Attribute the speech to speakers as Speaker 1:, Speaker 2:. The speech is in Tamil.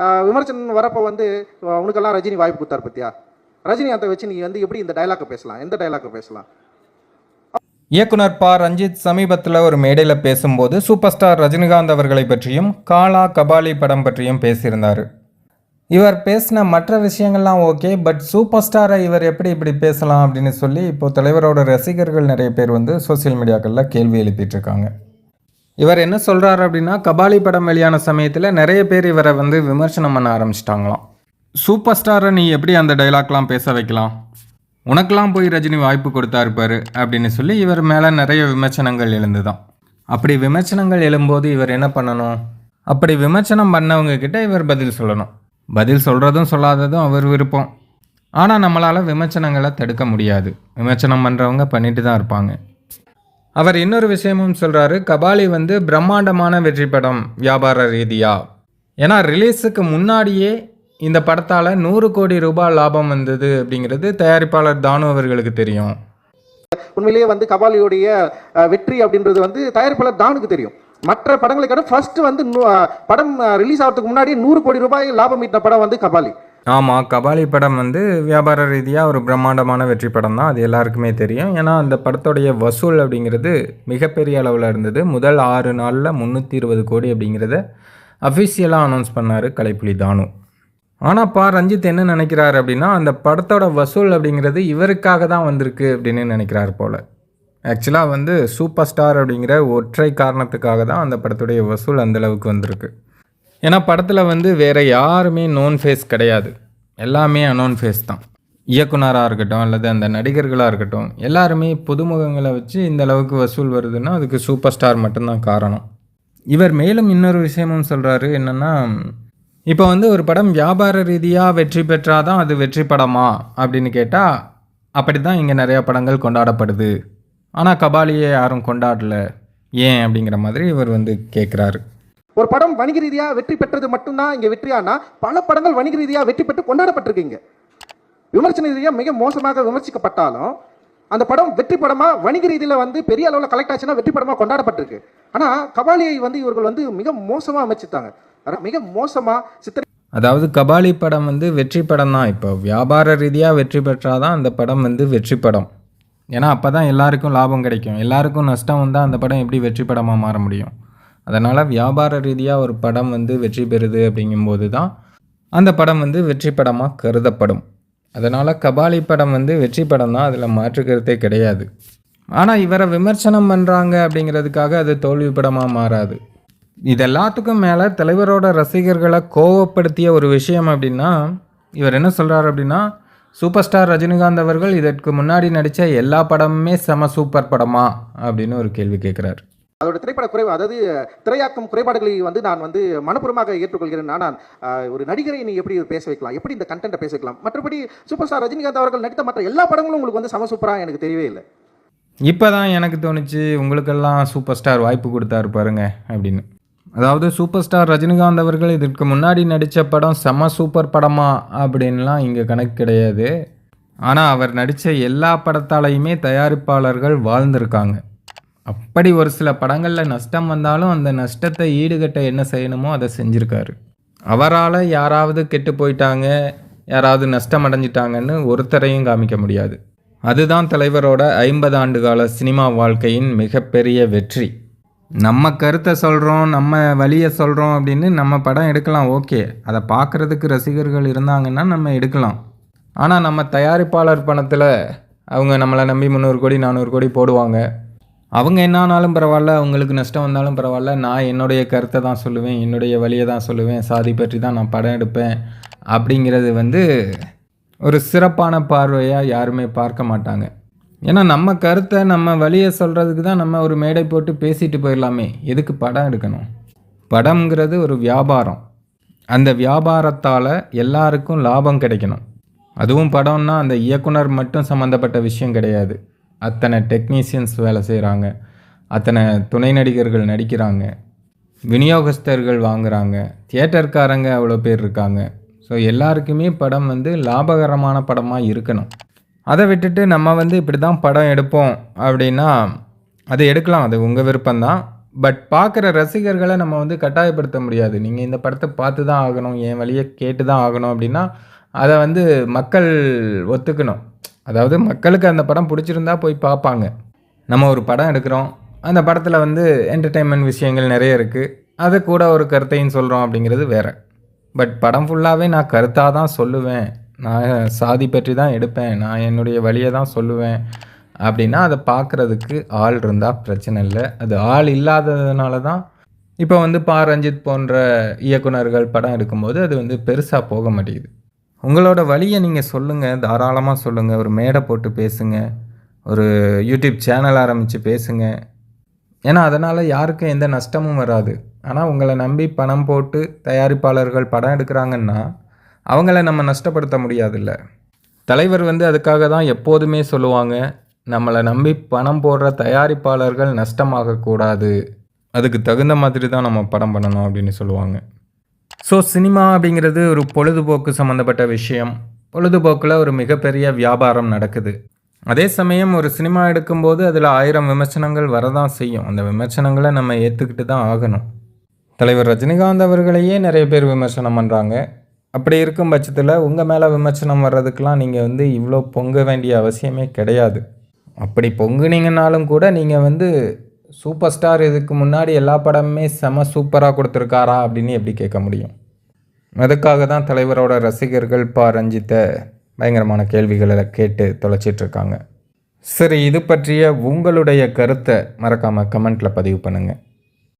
Speaker 1: விமர்சனம் வரப்போ வந்து உனக்கெல்லாம் ரஜினி வாய்ப்பு கொடுத்தார் பத்தியா? ரஜினிகாந்தை வச்சு நீ வந்து எப்படி இந்த டைலாக்கை பேசலாம்? எந்த டைலாக்கை பேசலாம்?
Speaker 2: இயக்குனர் ப. ரஞ்சித் சமீபத்தில் ஒரு மேடையில் பேசும்போது சூப்பர் ஸ்டார் ரஜினிகாந்த் அவர்களை பற்றியும் காலா கபாலி படம் பற்றியும் பேசியிருந்தார். இவர் பேசின மற்ற விஷயங்கள்லாம் ஓகே பட் சூப்பர் ஸ்டாரை இவர் எப்படி இப்படி பேசலாம் அப்படின்னு சொல்லி இப்போ தலைவரோட ரசிகர்கள் நிறைய பேர் வந்து சோஷியல் மீடியாக்களில் கேள்வி எழுப்பிட்டு இருக்காங்க. இவர் என்ன சொல்கிறாரு அப்படின்னா கபாலி படம் வெளியான சமயத்தில் நிறைய பேர் இவரை வந்து விமர்சனம் பண்ண ஆரம்பிச்சிட்டாங்களாம். சூப்பர் ஸ்டாரை நீ எப்படி அந்த டைலாக்லாம் பேச வைக்கலாம்? உனக்கெல்லாம் போய் ரஜினி வாய்ப்பு கொடுத்தா இருப்பார் அப்படின்னு சொல்லி இவர் மேலே நிறைய விமர்சனங்கள் எழுந்துதான். அப்படி விமர்சனங்கள் எழும்போது இவர் என்ன பண்ணணும்? அப்படி விமர்சனம் பண்ணவங்க கிட்ட இவர் பதில் சொல்லணும். பதில் சொல்கிறதும் சொல்லாததும் அவர் விருப்பம். ஆனால் நம்மளால் விமர்சனங்களை தடுக்க முடியாது. விமர்சனம் பண்ணுறவங்க பண்ணிட்டு தான் இருப்பாங்க. அவர் இன்னொரு விஷயமும் சொல்கிறாரு கபாலி வந்து பிரம்மாண்டமான வெற்றி படம் வியாபார ரீதியாக ஏன்னா ரிலீஸுக்கு முன்னாடியே இந்த படத்தால் நூறு கோடி ரூபாய் லாபம் வந்தது அப்படிங்கிறது தயாரிப்பாளர் தானு அவர்களுக்கு தெரியும்.
Speaker 1: உண்மையிலேயே வந்து கபாலியுடைய வெற்றி அப்படின்றது வந்து தயாரிப்பாளர் தானுக்கு தெரியும். மற்ற படங்களை காட்ட ஃபர்ஸ்ட் வந்து நூ- படம் ரிலீஸ் ஆகிறதுக்கு முன்னாடி நூறு கோடி ரூபாய் லாபம் ஈட்டின படம் வந்து கபாலி.
Speaker 2: ஆமாம் கபாலி படம் வந்து வியாபார ரீதியாக ஒரு பிரம்மாண்டமான வெற்றி படம் தான் அது எல்லாருக்குமே தெரியும். ஏன்னா அந்த படத்துடைய வசூல் அப்படிங்கிறது மிகப்பெரிய அளவில் இருந்தது. முதல் ஆறு நாளில் முந்நூற்றி இருபது கோடி அப்படிங்கிறத அஃபிஷியலாக அனௌன்ஸ் பண்ணார் கலைப்புலி தானு. ஆனால் பா ரஞ்சித் என்ன நினைக்கிறாரு அப்படின்னா அந்த படத்தோட வசூல் அப்படிங்கிறது இவருக்காக தான் வந்திருக்கு அப்படின்னு நினைக்கிறார் போல். ஆக்சுவலாக வந்து சூப்பர் ஸ்டார் அப்படிங்கிற ஒற்றை காரணத்துக்காக தான் அந்த படத்துடைய வசூல் அந்த அளவுக்கு வந்திருக்கு. ஏன்னா படத்தில் வந்து வேறு யாருமே நோன் ஃபேஸ் கிடையாது. எல்லாமே அனோன் ஃபேஸ் தான். இயக்குனராக இருக்கட்டும் அல்லது அந்த நடிகர்களாக இருக்கட்டும் எல்லாருமே புதுமுகங்களை வச்சு இந்த அளவுக்கு வசூல் வருதுன்னா அதுக்கு சூப்பர் ஸ்டார் மட்டும்தான் காரணம். இவர் மேலும் இன்னொரு விஷயமும் சொல்கிறாரு என்னென்னா இப்போ வந்து ஒரு படம் வியாபார ரீதியாக வெற்றி பெற்றால் தான் அது வெற்றி படமா அப்படின்னு கேட்டால் அப்படி தான் இங்கே நிறையா படங்கள் கொண்டாடப்படுது. ஆனால் கபாலியை யாரும் கொண்டாடல. ஏன் அப்படிங்கிற மாதிரி இவர் வந்து கேட்குறாரு
Speaker 1: ஒரு படம் வணிக ரீதியாக வெற்றி பெற்றது மட்டும்தான் இங்கே வெற்றியானா பல படங்கள் வணிக ரீதியாக வெற்றி பெற்று கொண்டாடப்பட்டிருக்கீங்க. விமர்சன ரீதியாக மிக மோசமாக விமர்சிக்கப்பட்டாலும் அந்த படம் வெற்றி படமாக வணிக ரீதியில் வந்து பெரிய அளவில் கலெக்ட் ஆச்சுன்னா வெற்றி படமாக கொண்டாடப்பட்டிருக்கு. ஆனால் கபாலியை வந்து இவர்கள் வந்து மிக மோசமாக அமைச்சித்தாங்க மிக மோசமாக சித்திரை
Speaker 2: அதாவது கபாலி படம் வந்து வெற்றி படம் தான். இப்போ வியாபார ரீதியாக வெற்றி பெற்றாதான் அந்த படம் வந்து வெற்றி படம். ஏன்னா அப்போ தான் எல்லாருக்கும் லாபம் கிடைக்கும். எல்லாருக்கும் நஷ்டம் வந்தால் அந்த படம் எப்படி வெற்றி படமாக மாற முடியும்? அதனால் வியாபார ரீதியாக ஒரு படம் வந்து வெற்றி பெறுது அப்படிங்கும்போது தான் அந்த படம் வந்து வெற்றி படமாக கருதப்படும். அதனால் கபாலி படம் வந்து வெற்றி படம் தான் அதில் மாற்றுக்கருத்தே கிடையாது. ஆனால் இவரை விமர்சனம் பண்ணுறாங்க அப்படிங்கிறதுக்காக அது தோல்வி படமாக மாறாது. இது எல்லாத்துக்கும் மேலே தலைவரோட ரசிகர்களை கோவப்படுத்திய ஒரு விஷயம் அப்படின்னா இவர் என்ன சொல்கிறார் அப்படின்னா சூப்பர் ஸ்டார் ரஜினிகாந்த் அவர்கள் இதற்கு முன்னாடி நடித்த எல்லா படமுமே செம சூப்பர் படமா? அப்படின்னு ஒரு கேள்வி கேட்குறாரு
Speaker 1: அதோட திரைப்பட குறைவு அதாவது திரையாக்கம் குறைபாடுகளை வந்து நான் வந்து மனப்பூர்வமாக ஏற்றுக்கொள்கிறேன். நான் ஒரு நடிகரை நீ எப்படி பேச வைக்கலாம்? எப்படி இந்த கண்டென்ட்டை பேச வைக்கலாம்? மற்றபடி சூப்பர் ஸ்டார் ரஜினிகாந்த் அவர்கள் நடித்த மற்ற எல்லா படங்களும் உங்களுக்கு வந்து சம சூப்பராக எனக்கு தெரியவே இல்லை.
Speaker 2: இப்போ தான் எனக்கு தோணுச்சு உங்களுக்கெல்லாம் சூப்பர் ஸ்டார் வாய்ப்பு கொடுத்தாரு பாருங்க அப்படின்னு. அதாவது சூப்பர் ஸ்டார் ரஜினிகாந்த் அவர்கள் இதற்கு முன்னாடி நடித்த படம் செம சூப்பர் படமா அப்படின்லாம் இங்கே கணக்கு கிடையாது. ஆனால் அவர் நடித்த எல்லா படத்தாலையுமே தயாரிப்பாளர்கள் வாழ்ந்திருக்காங்க. அப்படி ஒரு சில படங்களில் நஷ்டம் வந்தாலும் அந்த நஷ்டத்தை ஈடுகட்ட என்ன செய்யணுமோ அதை செஞ்சுருக்காரு. அவரால் யாராவது கெட்டு போயிட்டாங்க யாராவது நஷ்டம் அடைஞ்சிட்டாங்கன்னு ஒருத்தரையும் காமிக்க முடியாது. அதுதான் தலைவரோட ஐம்பது ஆண்டு கால சினிமா வாழ்க்கையின் மிகப்பெரிய வெற்றி. நம்ம கருத்தை சொல்கிறோம் நம்ம வழியை சொல்கிறோம் அப்படின்னு நம்ம படம் எடுக்கலாம் ஓகே. அதை பார்க்குறதுக்கு ரசிகர்கள் இருந்தாங்கன்னா நம்ம எடுக்கலாம். ஆனால் நம்ம தயாரிப்பாளர் பணத்தில் அவங்க நம்மளை நம்பி முந்நூறு கோடி நானூறு கோடி போடுவாங்க. அவங்க என்னானாலும் பரவாயில்ல அவங்களுக்கு நஷ்டம் வந்தாலும் பரவாயில்ல. நான் என்னுடைய கருத்தை தான் சொல்லுவேன் என்னுடைய வழியை தான் சொல்லுவேன் சாதி பற்றி தான் நான் படம் எடுப்பேன் அப்படிங்கிறது வந்து ஒரு சிறப்பான பார்வையாக யாருமே பார்க்க மாட்டாங்க. ஏன்னா நம்ம கருத்தை நம்ம வழியை சொல்கிறதுக்கு தான் நம்ம ஒரு மேடை போட்டு பேசிட்டு போயிடலாமே. எதுக்கு படம் எடுக்கணும்? படம்ங்கிறது ஒரு வியாபாரம். அந்த வியாபாரத்தால் எல்லாருக்கும் லாபம் கிடைக்கணும். அதுவும் படம்னா அந்த இயக்குனர் மட்டும் சம்மந்தப்பட்ட விஷயம் கிடையாது. அத்தனை டெக்னீஷியன்ஸ் வேலை செய்கிறாங்க அத்தனை துணை நடிகர்கள் நடிக்கிறாங்க. விநியோகஸ்தர்கள் வாங்குகிறாங்க தியேட்டர்காரங்க அவ்வளோ பேர் இருக்காங்க. ஸோ எல்லாருக்குமே படம் வந்து லாபகரமான படமாக இருக்கணும். அதை விட்டுட்டு நம்ம வந்து இப்படி தான் படம் எடுப்போம் அப்படின்னா அது எடுக்கலாம். அது உங்கள் விருப்பம்தான். பட் பார்க்குற ரசிகர்களை நம்ம வந்து கட்டாயப்படுத்த முடியாது. நீங்கள் இந்த படத்தை பார்த்து தான் ஆகணும். என் வழியை கேட்டு தான் ஆகணும் அப்படின்னா அதை வந்து மக்கள் ஒத்துக்கணும். அதாவது மக்களுக்கு அந்த படம் பிடிச்சிருந்தா போய் பார்ப்பாங்க. நம்ம ஒரு படம் எடுக்கிறோம். அந்த படத்தில் வந்து என்டர்டெயின்மெண்ட் விஷயங்கள் நிறைய இருக்குது அதை கூட ஒரு கருத்தையும் சொல்கிறோம் அப்படிங்கிறது வேறு. பட் படம் ஃபுல்லாகவே நான் கருத்தாக தான் சொல்லுவேன். நான் சாதி பற்றி தான் எடுப்பேன். நான் என்னுடைய வழியை தான் சொல்லுவேன். அப்படின்னா அதை பார்க்குறதுக்கு ஆள் இருந்தால் பிரச்சனை இல்லை. அது ஆள் இல்லாததுனால தான் இப்போ வந்து பா ரஞ்சித் போன்ற இயக்குனர்கள் படம் எடுக்கும்போது அது வந்து பெருசாக போக மாட்டேங்குது. உங்களோட வழியை நீங்கள் சொல்லுங்கள் தாராளமாக சொல்லுங்கள் ஒரு மேடை போட்டு பேசுங்க ஒரு யூடியூப் சேனல் ஆரம்பித்து பேசுங்க. ஏன்னா அதனால் யாருக்கும் எந்த நஷ்டமும் வராது. ஆனால் உங்களை நம்பி பணம் போட்டு தயாரிப்பாளர்கள் படம் எடுக்கிறாங்கன்னா அவங்கள நம்ம நஷ்டப்படுத்த முடியாதுல்ல. தலைவர் வந்து அதுக்காக தான் எப்போதுமே சொல்லுவாங்க நம்மளை நம்பி பணம் போடுற தயாரிப்பாளர்கள் நஷ்டமாகக்கூடாது. அதுக்கு தகுந்த மாதிரி தான் நம்ம படம் பண்ணணும் அப்படின்னு சொல்லுவாங்க. ஸோ சினிமா அப்படிங்கிறது ஒரு பொழுதுபோக்கு சம்மந்தப்பட்ட விஷயம். பொழுதுபோக்கில் ஒரு மிகப்பெரிய வியாபாரம் நடக்குது. அதே சமயம் ஒரு சினிமா எடுக்கும்போது அதில் ஆயிரம் விமர்சனங்கள் வரதான் செய்யும். அந்த விமர்சனங்களை நம்ம ஏற்றுக்கிட்டு தான் ஆகணும். தலைவர் ரஜினிகாந்த் அவர்களையே நிறைய பேர் விமர்சனம் பண்ணுறாங்க அப்படி இருக்கும் பட்சத்தில் உங்கள் மேலே விமர்சனம் வர்றதுக்கெலாம் நீங்கள் வந்து இவ்வளோ பொங்க வேண்டிய அவசியமே கிடையாது. அப்படி பொங்குனீங்கனாலும் கூட நீங்கள் வந்து சூப்பர் ஸ்டார் இதுக்கு முன்னாடி எல்லா படமுமே செம சூப்பராக கொடுத்துருக்காரா அப்படின்னு எப்படி கேட்க முடியும்? அதுக்காக தான் தலைவரோட ரசிகர்கள் பா ரஞ்சித்தை பயங்கரமான கேள்விகளை கேட்டு தொலைச்சிட்டு இருக்காங்க. சரி இது பற்றிய உங்களுடைய கருத்தை மறக்காமல் கமெண்ட்டில் பதிவு பண்ணுங்கள்